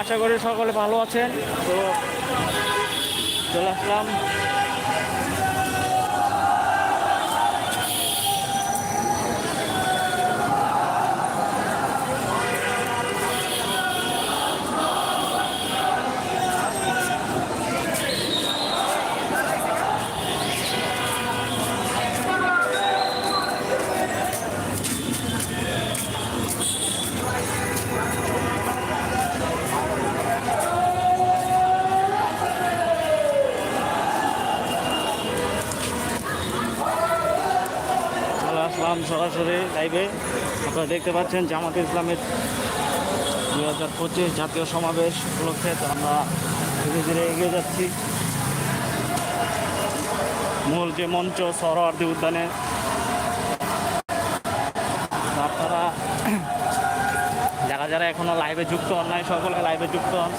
আশা করি সকলে ভালো আছেন। তো চলে আসলাম। আসলাম সরাসরি লাইভে আপনারা দেখতে পাচ্ছেন জামাত ইসলামের দুই হাজার পঁচিশ জাতীয় সমাবেশ উপলক্ষে আমরা ধীরে ধীরে এগিয়ে যাচ্ছি। মূল যে মঞ্চ সরোয়ার্দি উদ্যানে। আপনারা যারা যারা এখনও লাইভে যুক্ত হন নাই, সকলে লাইভে যুক্ত হন।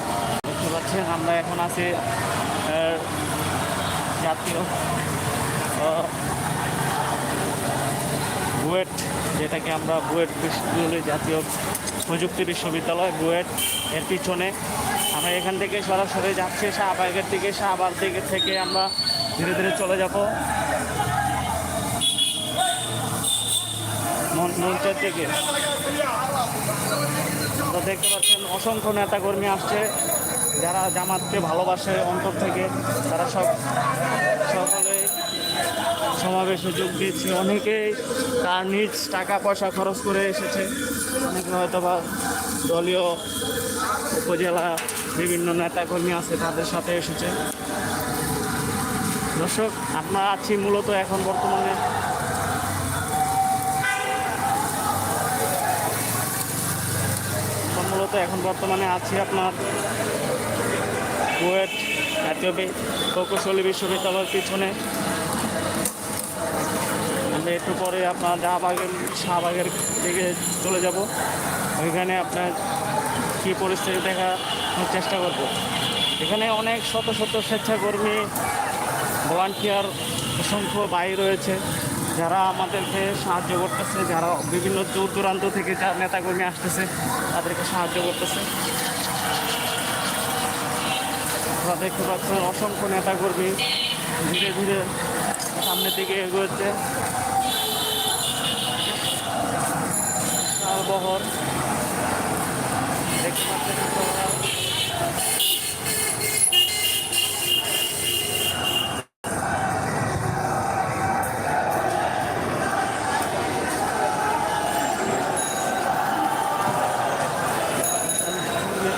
দেখতে পাচ্ছেন আমরা এখন আছি জাতীয় বুয়েট, যেটাকে আমরা বুয়েট বিশ্ববিদ্যালয় জাতীয় প্রযুক্তি বিশ্ববিদ্যালয়, বুয়েট এর পিছনে। আমরা এখান থেকে সরাসরি যাচ্ছি, শাহবাগের দিকে, শাহবাগ দিকে থেকে আমরা ধীরে ধীরে চলে যাব। মঞ্চের দিকে। আমরা দেখতে পাচ্ছেন অসংখ্য নেতাকর্মী আসছে, যারা জামাতকে ভালোবাসে অন্তর থেকে। তারা সব সকলে সমাবেশে যোগ দিয়েছে। অনেকেই তার নিজ টাকা পয়সা খরচ করে এসেছে। অনেকে হয়তো বা দলীয় উপজেলা বিভিন্ন নেতাকর্মী আছে, তাদের সাথে এসেছে। দর্শক, আমরা আছি মূলত এখন বর্তমানে। মূলত এখন বর্তমানে আছি আপনার কুয়েট জাতীয় প্রকৌশলী বিশ্ববিদ্যালয়ের পিছনে। আমরা একটু পরে আপনার শাহবাগের শাহবাগের দিকে চলে যাব। ওইখানে আপনার কী পরিস্থিতি দেখার চেষ্টা করব। এখানে অনেক শত শত স্বেচ্ছাকর্মী ভলান্টিয়ার অসংখ্য বাই রয়েছে, যারা আমাদেরকে সাহায্য করতেছে, যারা বিভিন্ন দূর দূরান্ত থেকে যারা নেতাকর্মী আসতেছে, তাদেরকে সাহায্য করতেছে। আপনারা দেখতে পাচ্ছেন অসংখ্য নেতাকর্মী ধীরে ধীরে সামনের দিকে এগোচ্ছে। বহর দেখতে পাচ্ছেন আপনারা।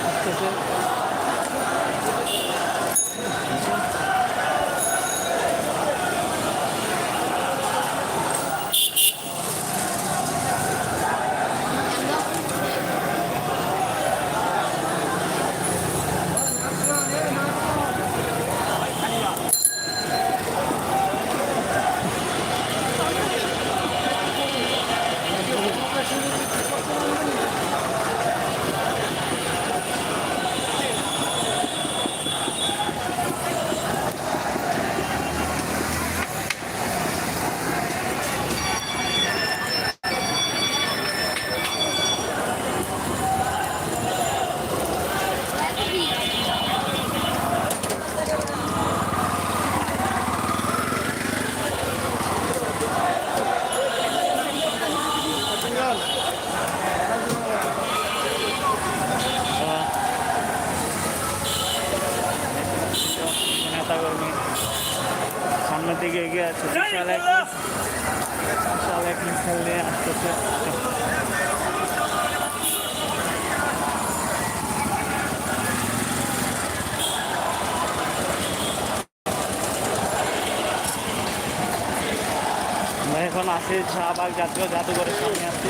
আসতেছে। নেতাকর্মী সামনের দিকে এগিয়ে আছে বিশাল এক বিশাল এক মিসাইল আমরা এখন আছি শাহবাগ জাতীয় জাদুঘরের সামনে আছি।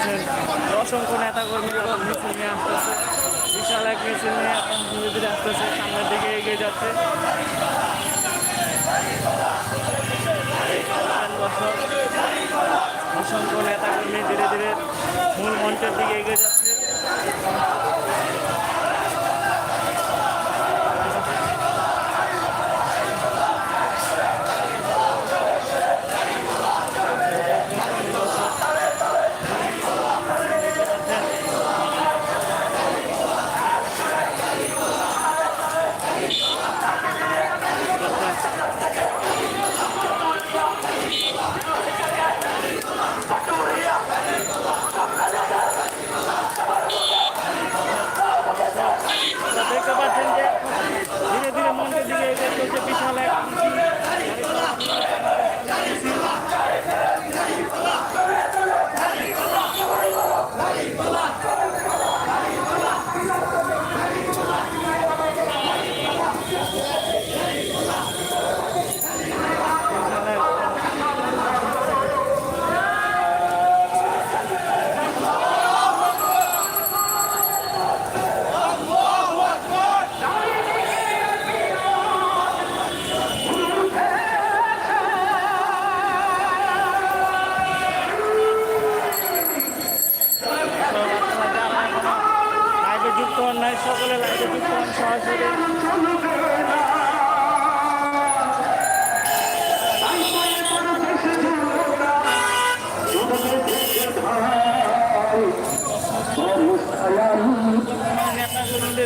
করছেন অসংখ্য নেতাকর্মী এখন মিছিল নিয়ে আসতেছে। বিশাল এক মিছিল নিয়ে এখন ধীরে ধীরে আসতেছে। সামনের দিকে এগিয়ে যাচ্ছে। অসংখ্য নেতাকর্মী ধীরে ধীরে মূল মঞ্চের দিকে এগিয়ে যাচ্ছে।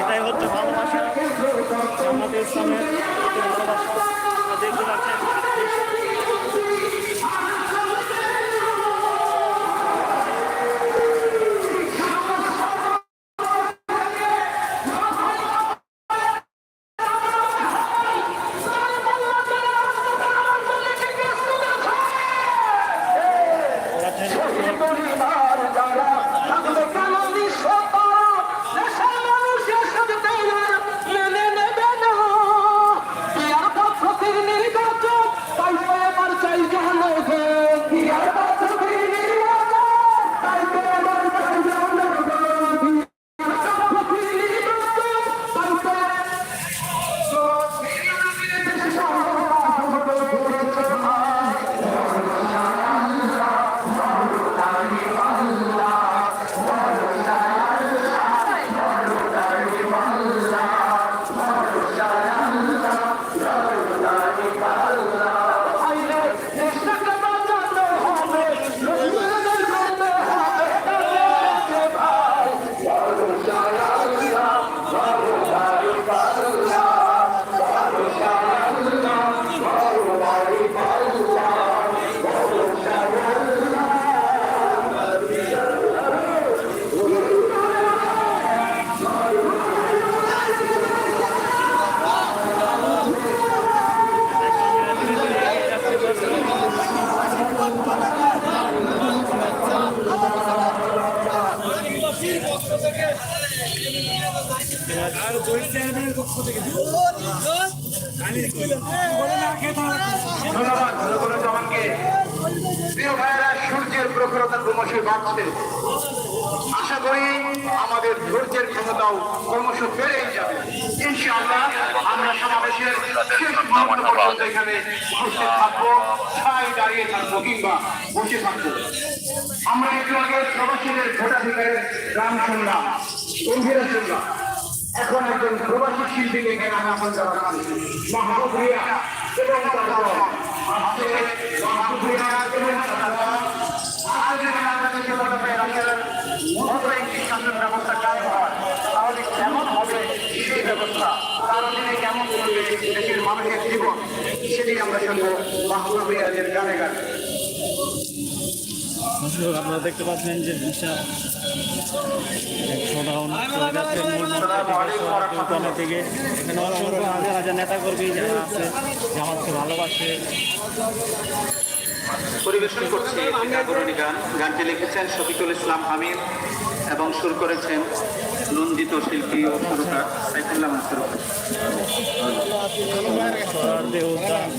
এটাই হচ্ছে ভালোবাসা। আমাদের সঙ্গে ভালোবাসা। দেখতে পাচ্ছেন আশা করি আমাদের ধৈর্যের ক্ষমতাও ক্রমশ বেড়েই যাবে। ইনশাআল্লাহ আমরা সমাবেশের শেষ মুহূর্ত পর্যন্ত এখানে উপস্থিত থাকব ছায় দাঁড়িয়ে থাকব কিংবা বসে থাকব। আমরা একটু আগে প্রবাসীদের ভোটাধিকারের গম্ভীরা শুনলাম। এখন একজন প্রবাসী শিল্পীকে এখানে আমন্ত্রণ জানাচ্ছি মাহবুব রিয়া এবং মাহবুব রিয়া এবং আজ একটি ব্যবস্থা কাজ হয়। তাহলে কেমন হবে সেই ব্যবস্থা? তার অধীনে কেমন চলবে দেশের মানুষের জীবন? সেটি আমরা শুনব মাহবুব রিয়াজের গানে গানে। দর্শক আপনারা দেখতে পাচ্ছেন যে থেকে এখানে অসংখ্য হাজার হাজার নেতা কর্মী যারা আছে জামাতকে ভালোবাসে। পরিবেশন করছে গান গানটি লিখেছেন শফিকুল ইসলাম হামিদ এবং সুর করেছেন শিল্পী ও সুরকার সাইফুল্লাহ মাসুর সরারদে উদ্যান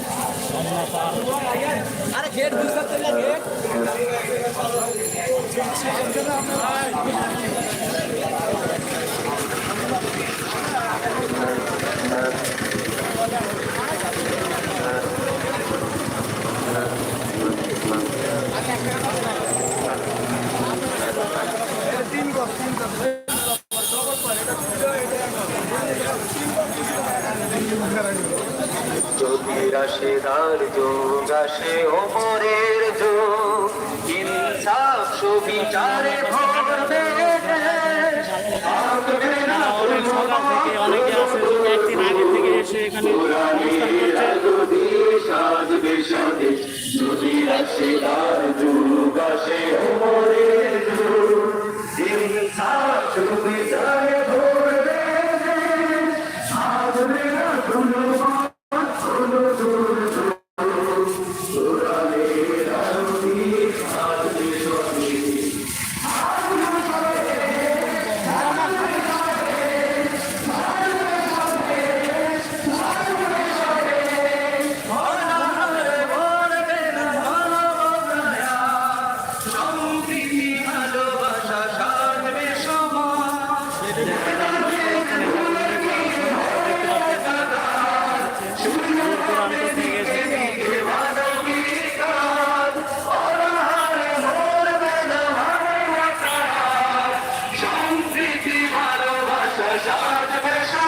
যদি রাশেদার যোগ আসে ওপরের যোগ ইনসাফ সুবিচারে ভরবে অনেক আছে এসে এখানে যদি আসে